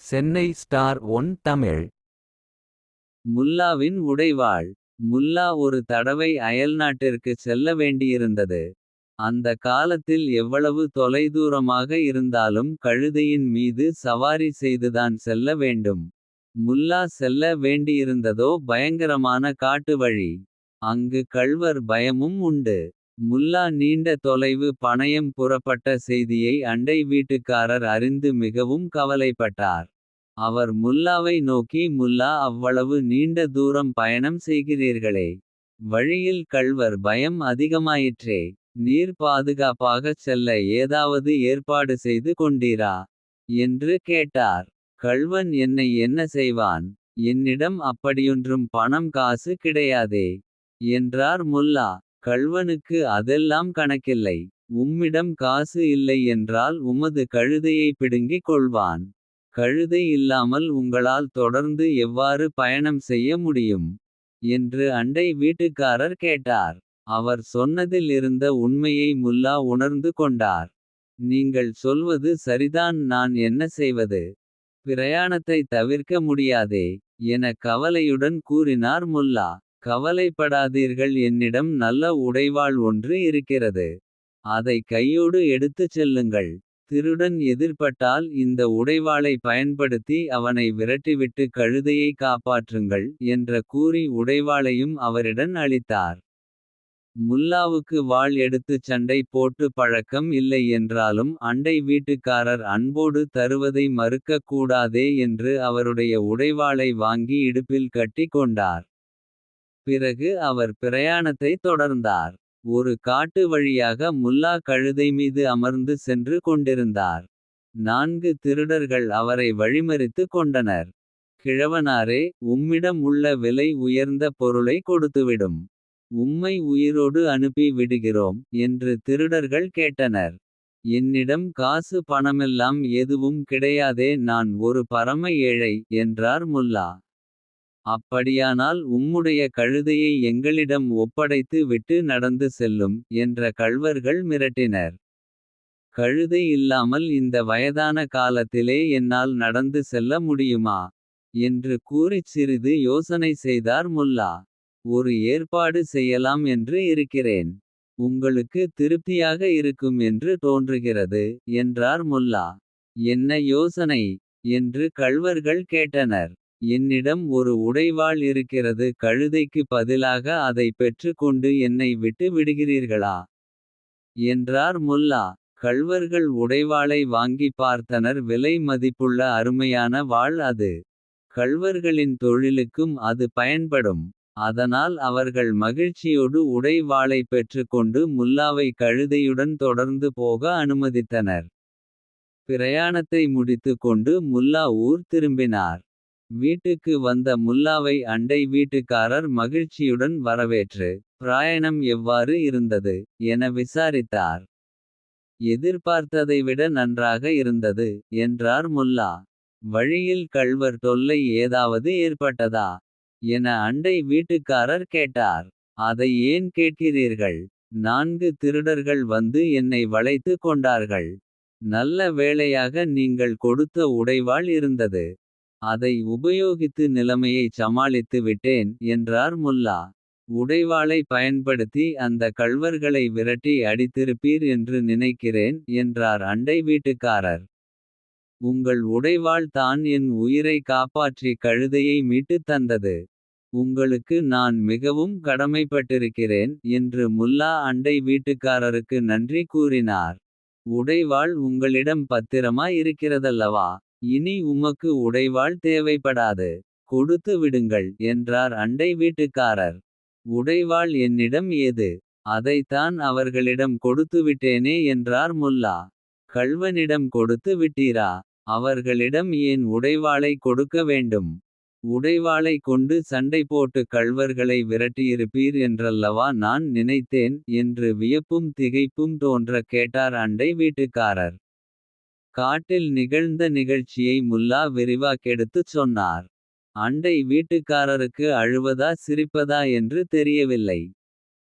Chennai star one Tamil. முல்லாவின் உடைவாள் முல்லா ஒரு தடவை அயல்நாட்டிற்கு செல்ல வேண்டியிருந்தது. அந்த காலத்தில் எவ்வளவு தொலைதூரமாக இருந்தாலும் கழுதையின் மீது சவாரி செய்துதான் செல்ல வேண்டும். முல்லா செல்ல வேண்டியிருந்ததோ பயங்கரமான காட்டு வழி. அங்கு கள்வர் பயமும் உண்டு. முல்லா நீண்ட தொலைவு பணயம் புறப்பட்ட செய்தியை அண்டை வீட்டுக்காரர் அறிந்து மிகவும் கவலைப்பட்டார். அவர் முல்லாவை நோக்கி முல்லா அவ்வளவு நீண்ட தூரம் பயணம் செய்கிறீர்களே. வழியில் கள்வர் பயம் அதிகமாயிற்றே. நீர் பாதுகாப்பாகச் செல்ல ஏதாவது ஏற்பாடு செய்து கொண்டீரா. என்று கேட்டார் கள்வன் என்னை என்ன செய்வான். என்னிடம் அப்படியொன்றும் பணம் காசு கிடையாதே. என்றார் முல்லா கள்வனுக்கு அதெல்லாம் கணக்கில்லை. உம்மிடம் காசு இல்லை என்றால் உமது கழுதையை பிடுங்கிக் கொள்வான். கழுதை இல்லாமல் உங்களால் தொடர்ந்து எவ்வாறு பயணம் செய்ய முடியும். என்று அண்டை வீட்டுக்காரர் கேட்டார். அவர் சொன்னதில் இருந்த உண்மையை முல்லா உணர்ந்து கொண்டார். நீங்கள் சொல்வது சரிதான் நான் என்ன செய்வது. பிரயாணத்தை தவிர்க்க முடியாதே. என கவலையுடன் கூறினார் முல்லா. கவலைப்படாதீர்கள் என்னிடம் நல்ல உடைவாள் ஒன்று இருக்கிறது. அதை கையோடு எடுத்துச் செல்லுங்கள். திருடன் எதிர்ப்பட்டால் இந்த உடைவாளை பயன்படுத்தி அவனை விரட்டிவிட்டு கழுதையை காப்பாற்றுங்கள். என்ற கூறி உடைவாளையும் அவரிடம் அளித்தார். முல்லாவுக்கு வாள் எடுத்துச் சண்டை போட்டு பழக்கம் இல்லை என்றாலும். அண்டை வீட்டுக்காரர் அன்போடு தருவதை மறுக்கக் கூடாதே. என்று அவருடைய உடைவாளை வாங்கி இடுப்பில் கட்டிக் கொண்டார். பிறகு அவர் பிரயாணத்தை தொடர்ந்தார். ஒரு காட்டு வழியாக முல்லா கழுதை மீது அமர்ந்து சென்று கொண்டிருந்தார். நான்கு திருடர்கள் அவரை வழிமறித்து கொண்டனர். கிழவனாரே உம்மிடம் உள்ள விலை உயர்ந்த பொருளை கொடுத்துவிடும். உம்மை உயிரோடு அனுப்பி விடுகிறோம். என்று திருடர்கள் கேட்டனர். என்னிடம் காசு பணமெல்லாம் எதுவும் கிடையாதே நான் ஒரு பரம ஏழை. என்றார் முல்லா. அப்படியானால் உம்முடைய கழுதையை எங்களிடம் ஒப்படைத்து விட்டு நடந்து செல்லும். என்ற கள்வர்கள் மிரட்டினர். கழுதை இல்லாமல் இந்த வயதான காலத்திலே என்னால் நடந்து செல்ல முடியுமா. என்று கூறிச் சிறிது யோசனை செய்தார் முல்லா. ஒரு ஏற்பாடு செய்யலாம் என்று இருக்கிறேன். உங்களுக்கு திருப்தியாக இருக்கும் என்று தோன்றுகிறது. என்றார் முல்லா. என்ன யோசனை. என்று கள்வர்கள் கேட்டனர். என்னிடம் ஒரு உடைவாள் இருக்கிறது கழுதைக்கு பதிலாக அதை பெற்றுக்கொண்டு என்னை விட்டு விடுகிறீர்களா. என்றார் முல்லா கள்வர்கள் உடைவாளை வாங்கி பார்த்தனர் விலை மதிப்புள்ள அருமையான வாள் அது. கள்வர்களின் தொழிலுக்கும் அது பயன்படும். அதனால் அவர்கள் மகிழ்ச்சியோடு உடை வாளை பெற்றுக்கொண்டு முல்லாவை கழுதையுடன் தொடர்ந்து போக அனுமதித்தனர். பிரயாணத்தை முடித்து கொண்டு முல்லா ஊர் திரும்பினார். வீட்டுக்கு வந்த முல்லாவை அண்டை வீட்டுக்காரர் மகிழ்ச்சியுடன் வரவேற்று. பிராயணம் எவ்வாறு இருந்தது. என விசாரித்தார். எதிர்பார்த்ததை விட நன்றாக இருந்தது. என்றார் முல்லா. வழியில் கள்வர் தொல்லை ஏதாவது ஏற்பட்டதா. என அண்டை வீட்டுக்காரர் கேட்டார். அதை ஏன் கேட்கிறீர்கள். நான்கு திருடர்கள் வந்து என்னை வளைத்து கொண்டார்கள். நல்ல வேளையாக நீங்கள் கொடுத்த உடைவாள் இருந்தது. அதை உபயோகித்து நிலைமையை சமாளித்து விட்டேன். என்றார் முல்லா. உடைவாளை பயன்படுத்தி அந்த கள்வர்களை விரட்டி அடித்திருப்பீர் என்று நினைக்கிறேன். என்றார் அண்டை வீட்டுக்காரர். உங்கள் உடைவாள் தான் என் உயிரை காப்பாற்றி கழுதையை மீட்டுத் தந்தது. உங்களுக்கு நான் மிகவும் கடமைப்பட்டிருக்கிறேன். என்று முல்லா அண்டை வீட்டுக்காரருக்கு நன்றி கூறினார். உடைவாள் உங்களிடம் பத்திரமா இருக்கிறதல்லவா. இனி உமக்கு உடைவாள் தேவைப்படாது. கொடுத்து விடுங்கள் என்றார் அண்டை வீட்டுக்காரர். உடைவாள் என்னிடம் ஏது. அதைத்தான் அவர்களிடம் கொடுத்துவிட்டேனே என்றார் முல்லா. கள்வனிடம் கொடுத்து விட்டீரா. அவர்களிடம் ஏன் உடைவாளை கொடுக்க வேண்டும். உடைவாளை கொண்டு சண்டை போட்டு கள்வர்களை விரட்டியிருப்பீர் என்றல்லவா நான் நினைத்தேன். என்று வியப்பும் திகைப்பும் தோன்ற கேட்டார் அண்டை வீட்டுக்காரர். காட்டில் நிகழ்ந்த நிகழ்ச்சியை முல்லா விரிவாக்கெடுத்துச் சொன்னார். அண்டை வீட்டுக்காரருக்கு அழுவதா சிரிப்பதா என்று தெரியவில்லை.